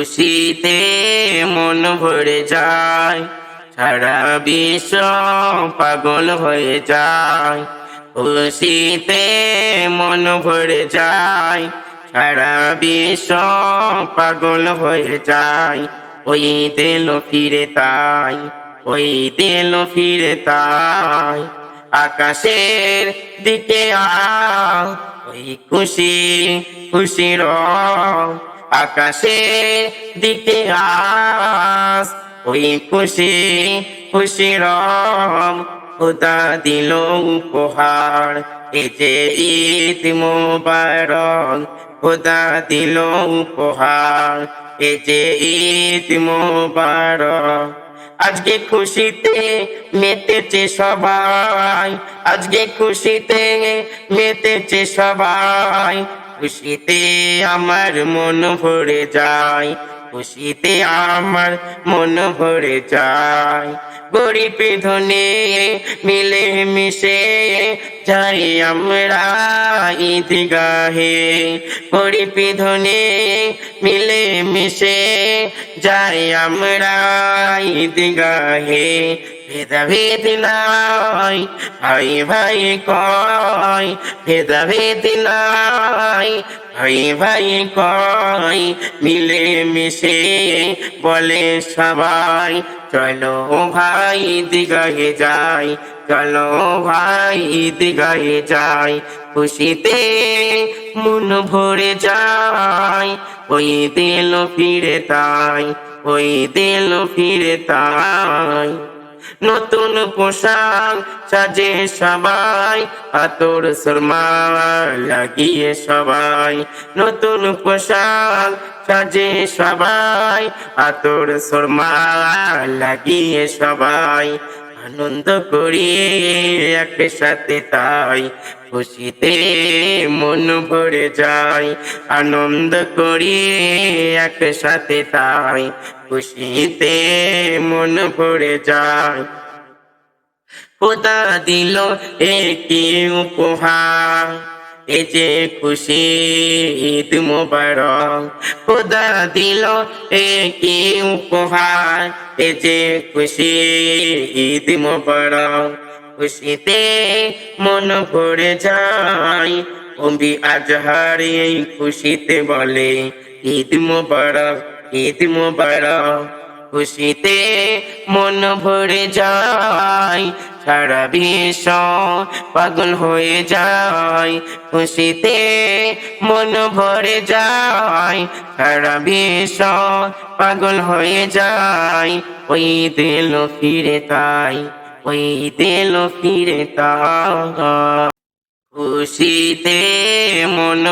খুশিতে মন ভরে যায়। সারা বিশ্ব পাগল হয়ে যায়। খুশিতে মন ভরে যায়। সারা বিশ্ব পাগল হয়ে যায়। ওই দিল ফিরে তাই, ওই তেল ফিরে তাই। আকাশের দিকে আ ওই খুশি খুশি রং আকাশের দিকে আস। ওই খুশি খুশি রং খোদা দিল উপহার। এ যে ঈদ মোবারক, খোদা দিল উপহার। এ যে ঈদ মোবারক, আজকে খুশিতে মেতেছে সবাই। আজকে খুশিতে মেতেছে সবাই। খুশিতে আমার মন ভরে যায়, খুশিতে আমার মন ভরে যায়। গরিব ধনে মিলে মিশে যাই আমরা ঈদগাহে। গরিব ধনে মিলে মিশে যাই আমরা ঈদগাহে। ভেদা ভেদ নাই, ভাই ভাই কয় ভেদা ভেদ নাই, ভাই ভাই কয় মিলে মিশে বলে সবাই, চলো ভাই দিগাহে যাই, চলো ভাই দিগাহে যাই, খুশিতে মন ভরে যায় ওই দিল ফিরে তাই, ওই দিল ফিরে তাই। নতুন পোশাক সাজে সবাই আতর শর্মা লাগিয়ে সবাই। নতুন পোশাক সাজে সবাই আতর শর্মা লাগিয়ে সবাই। আনন্দ করিয়ে একসাথে তাই খুশিতে মন ভরে যায় আনন্দ করিয়ে একসাথে তাই খুশিতে মন ভরে যায় খোদা দিল একটি উপহার। এ যে খুশি ঈদ মোবারক খোদা দিল একটি উপহার। এ যে খুশি ঈদ মোবারক খুশিতে মন ভরে যায়। কবি আজহার এই খুশিতে বলে, ঈদ মোবারক ঈদ মোবারক। খুশিতে মন ভরে যায়, সারা বিশ্ব পাগল হয়ে যায়। খুশিতে মন ভরে যায়, সারা বিশ্ব পাগল হয়ে যায়। ওই দিল ফিরে তাই, ওই দিল ফিরে তাই। খুশিতে মন